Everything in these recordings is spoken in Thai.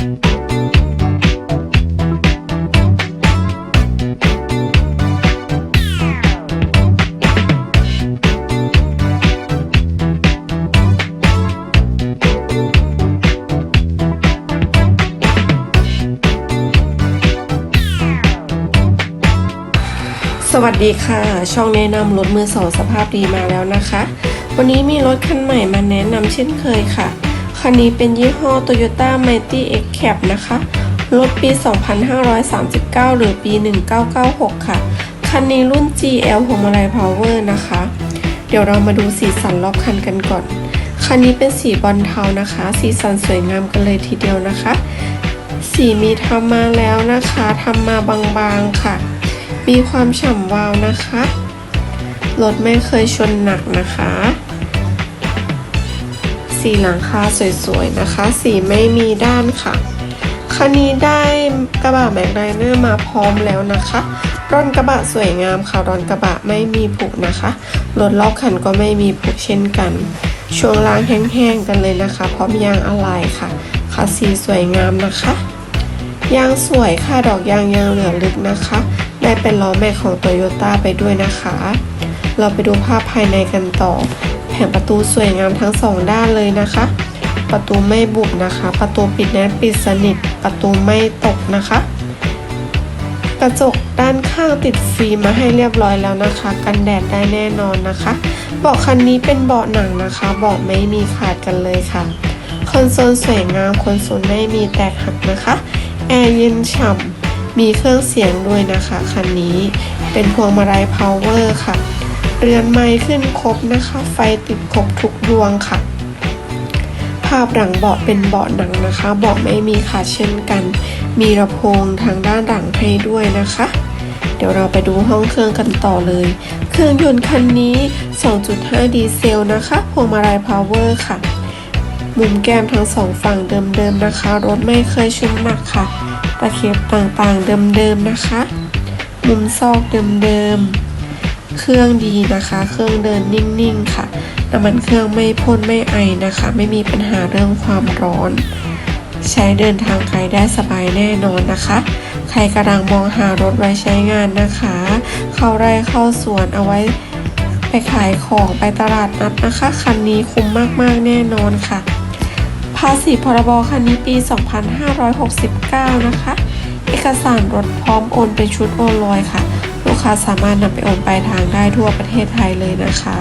สวัสดีค่ะ ช่องแนะนำรถมือสองสภาพดีมาแล้วนะคะ วันนี้มีรถคันใหม่มาแนะนำเช่นเคยค่ะ คันนี้เป็นยี่ห้อ Toyota Mighty X Cap นะคะ รถปี 2539 หรือปี 1996 ค่ะ คันนี้รุ่น GL หัวมาลัย Power นะคะ เดี๋ยวเรามาดูสีสันรอบคันกันก่อน คันนี้เป็นสีบอลเทานะคะ สีสันสวยงามกันเลยทีเดียวนะคะ สีมีทำมาแล้วนะคะทำมาบางๆค่ะ มีความฉ่ำวาวนะคะ รถไม่เคยชนหนักนะคะ สีหลังคาสวยๆนะคะ สีไม่มีด้านค่ะ คันนี้ได้กระบะแม็กไนเนอร์มาพร้อมแล้วนะคะร่อนกระบะสวยงามค่ะร่อนกระบะไม่มีผุนะคะรถรอบคันก็ไม่มีผุเช่นกัน ช่วงล่างแห้งๆกันเลยนะคะ พร้อมยางอะไหล่ค่ะคัสซีสวยงามนะคะยางสวยค่ะดอกยางยังเหลือลึกนะคะ ได้เป็นล้อแม็กของโตโยต้าไปด้วยนะคะ เราไปดูภาพภายในกันต่อ งประตูสวยงามทั้งสองด้านเลยนะคะ ประตูไม่บุบนะคะ ประตูปิดแน่นปิดสนิท ประตูไม่ตกนะคะ กระจกด้านข้างติดฟิล์มมาให้เรียบร้อยแล้วนะคะ กันแดดได้แน่นอนนะคะ เบาะคันนี้เป็นเบาะหนังนะคะ เบาะไม่มีขาดกันเลยค่ะ คอนโซลสวยงาม คอนโซลไม่มีแตกหักนะคะ แอร์เย็นฉ่ำมีเครื่องเสียงด้วยนะคะ คันนี้เป็นพวงมาลัยพาวเวอร์ค่ะ เรือนไม้ขึ้นครบนะคะ ไฟติดครบทุกดวงค่ะ ภาพหลังเบาะเป็นเบาะหนังนะคะ เบาะไม่มีขาดเช่นกัน มีระโพงทางด้านหลังให้ด้วยนะคะ เดี๋ยวเราไปดูห้องเครื่องกันต่อเลย เครื่องยนต์คันนี้ 2.5 ดีเซลนะคะ พวงมาลัยพาวเวอร์ค่ะ มุมแก้มทั้งสองฝั่งเดิมๆนะคะ รถไม่เคยชุ่มหนักค่ะ ตะเข็บต่างๆเดิมๆนะคะ มุมซอกเดิมๆ เครื่องดีนะคะ เครื่องเดินนิ่งๆค่ะน้ำมันเครื่องไม่พ่นไม่ไอนะคะ ไม่มีปัญหาเรื่องความร้อน ใช้เดินทางไกลได้สบายแน่นอนนะคะ ใครกำลังมองหารถไว้ใช้งานนะคะ เข้าไร่เข้าสวนเอาไว้ไปขายของไปตลาดนัดนะคะ คันนี้คุ้มมากๆแน่นอนค่ะ ภาษีพรบคันนี้ปี 2569 นะคะ เอกสารรถพร้อมโอนเป็นชุดโอนลอยค่ะ ลูกค้าสามารถนำไปโอนปลายทางได้ทั่วประเทศไทยเลยนะคะ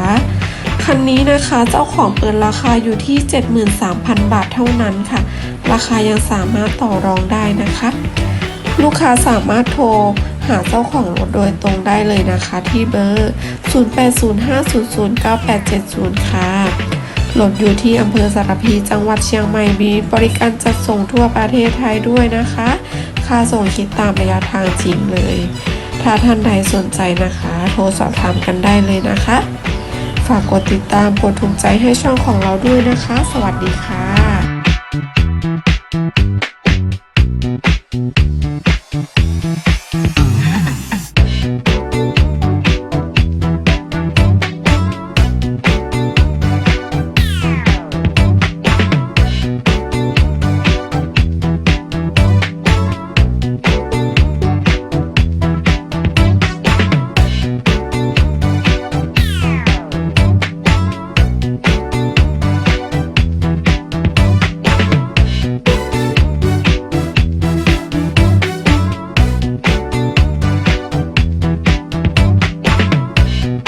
คันนี้นะคะเจ้าของเปิดราคาอยู่ที่ 73,000 บาทเท่านั้นค่ะ ราคายังสามารถต่อรองได้นะคะ ลูกค้าสามารถโทรหาเจ้าของรถโดยตรงได้เลยนะคะที่เบอร์ 0805009870 ค่ะรถอยู่ที่อำเภอสารพีจังหวัดเชียงใหม่มีบริการจัดส่งทั่วประเทศไทยด้วยนะคะ ค่าส่งคิดตามระยะทางจริงเลย ถ้าท่านใดสนใจนะคะ โทรสอบถามกันได้เลยนะคะ ฝากกดติดตามกดถูกใจให้ช่องของเราด้วยนะคะ สวัสดีค่ะ